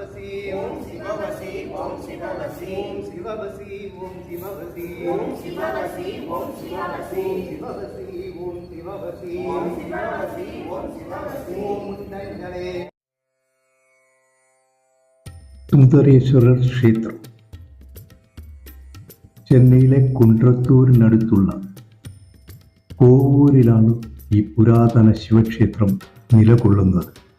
शिवसी ओम शिवसी ओम शिवसी ओम സുന്ദരേശ്വരർ ക്ഷേത്രം. ചെന്നൈയിലെ കുണ്ട്രത്തൂരിനടുത്തുള്ള കോവൂരിലാണ് ഈ പുരാതന ശിവക്ഷേത്രം നിലകൊള്ളുന്നത്.